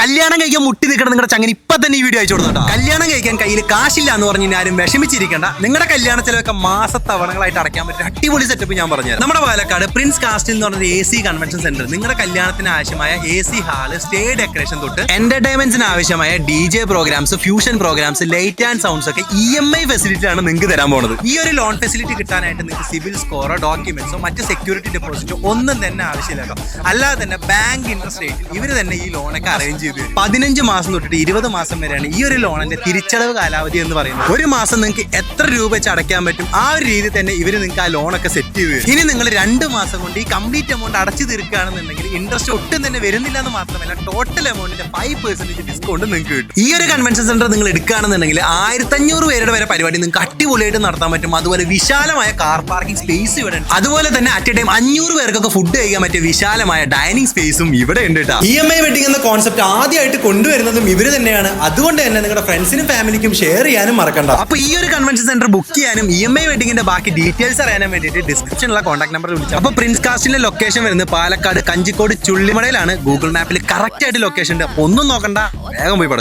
കല്യാണം കഴിക്കാൻ മുട്ടി നിൽക്കണം നിങ്ങളുടെ ചങ്ങനെ ഇപ്പൊ തന്നെ ഈ വീഡിയോ അയച്ചു കൊടുത്തോട്ടോ കല്യാണം കഴിക്കാൻ കയ്യിൽ കാശില്ല എന്ന് പറഞ്ഞ് ആരും വിഷമിച്ചിരിക്കേണ്ട. നിങ്ങളുടെ കല്യാണ ചെലവൊക്കെ മാസത്തവണകളായിട്ട് അടയ്ക്കാൻ പറ്റും അടിപൊളി സെറ്റപ്പ് ഞാൻ പറഞ്ഞു നമ്മുടെ പാലക്കാട് പ്രിൻസ് കാസ്റ്റിൽ എന്ന് പറഞ്ഞ എ സി കൺവെൻഷൻ സെന്റർ നിങ്ങളുടെ കല്യാണത്തിന് ആവശ്യമായ A C hall stay decoration തൊട്ട് എന്റർടൈൻമെന്റിന് ആവശ്യമായ D J programs fusion programs light and sounds ഒക്കെ ഇ എം ഐ ഫെസിലിറ്റി ആണ് നിങ്ങൾക്ക് തരാൻ പോകുന്നത് ഈ ഒരു ലോൺ ഫെസിലിറ്റി കിട്ടാനായിട്ട് നിങ്ങൾക്ക് സിവിൽ സ്കോറോ ഡോക്യുമെന്റ്സോ മറ്റ് സെക്യൂരിറ്റി ഡെപ്പോസിറ്റോ ഒന്നും തന്നെ ആവശ്യമില്ല അല്ലാതെ തന്നെ ബാങ്ക് ഇൻട്രസ്റ്റ് റേറ്റ് ഇവർ തന്നെ ഈ ലോണൊക്കെ അറേഞ്ച് തരും. പതിനഞ്ച് മാസം തൊട്ടിട്ട് ഇരുപത് മാസം വരെയാണ് ഈ ഒരു ലോണിന്റെ തിരിച്ചടവ് കാലാവധി എന്ന് പറയുന്നത്. ഒരു മാസം നിങ്ങൾക്ക് എത്ര രൂപ വെച്ച് അടയ്ക്കാൻ പറ്റും ആ ഒരു രീതി തന്നെ ഇവർ നിങ്ങൾക്ക് ആ ലോണൊക്കെ സെറ്റ് ചെയ്ത് ഇനി നിങ്ങൾ രണ്ട് മാസം കൊണ്ട് ഈ കംപ്ലീറ്റ് എമൗണ്ട് അടച്ചു തീർക്കുകയാണെന്നുണ്ടെങ്കിൽ ഇൻട്രസ്റ്റ് ഒട്ടും തന്നെ വരുന്നില്ല എന്ന് മാത്രമല്ല ടോട്ടൽ എമൗണ്ടിന്റെ ഫൈവ് പെർസെന്റേജ് ഡിസ്കൗണ്ട് നിങ്ങൾക്ക് കിട്ടും. ഈ ഒരു കൺവെൻഷൻ സെന്റർ നിങ്ങൾ എടുക്കുകയാണെന്നുണ്ടെങ്കിൽ ആയിരത്തഞ്ഞൂറ് പേരുടെ വരെ പരിപാടി നിങ്ങൾക്ക് അടിപൊളിയായിട്ട് നടത്താൻ പറ്റും. അതുപോലെ വിശാലമായ കാർ പാർക്കിംഗ് സ്പേസ് ഇവിടെ ഉണ്ട്. അതുപോലെ തന്നെ അറ്റ് എ ടൈം അഞ്ഞൂറ് പേർക്കൊക്കെ ഫുഡ് കഴിക്കാൻ പറ്റിയ വിശാലമായ ഡൈനിങ് സ്പേസും ഇവിടെ ഉണ്ട് കേട്ടോ ഇ എം ഐ വെഡിങ് എന്ന കോൺസെപ്റ്റ് ആദ്യമായിട്ട് കൊണ്ടുവരുന്നതും ഇവർ തന്നെയാണ്. അതുകൊണ്ട് തന്നെ നിങ്ങളുടെ ഫ്രണ്ട്സിനും ഫാമിലിക്കും ഷെയർ ചെയ്യാനും മറക്കണ്ട. അപ്പൊ ഈ ഒരു കൺവെൻഷൻ സെന്റർ ബുക്ക് ചെയ്യാനും ഇ എം ഐ വെഡിങ്ങിന്റെ ബാക്കി ഡീറ്റെയിൽസ് അറിയാനും വേണ്ടിയിട്ട് ഡിസ്ക്രിപ്ഷനിലുള്ള കോൺടാക്ട് നമ്പർ വിളിച്ചു അപ്പൊ പ്രിൻസ് കാസ്റ്റിന്റെ ലൊക്കേഷൻ വരുന്നത് പാലക്കാട് കഞ്ചിക്കോട് ചുള്ളിമടയിലാണ്. ഗൂഗിൾ മാപ്പിൽ കറക്റ്റ് ആയിട്ട് ലൊക്കേഷൻ ഉണ്ട്. അപ്പൊ ഒന്നും നോക്കണ്ട. വേഗം പോയി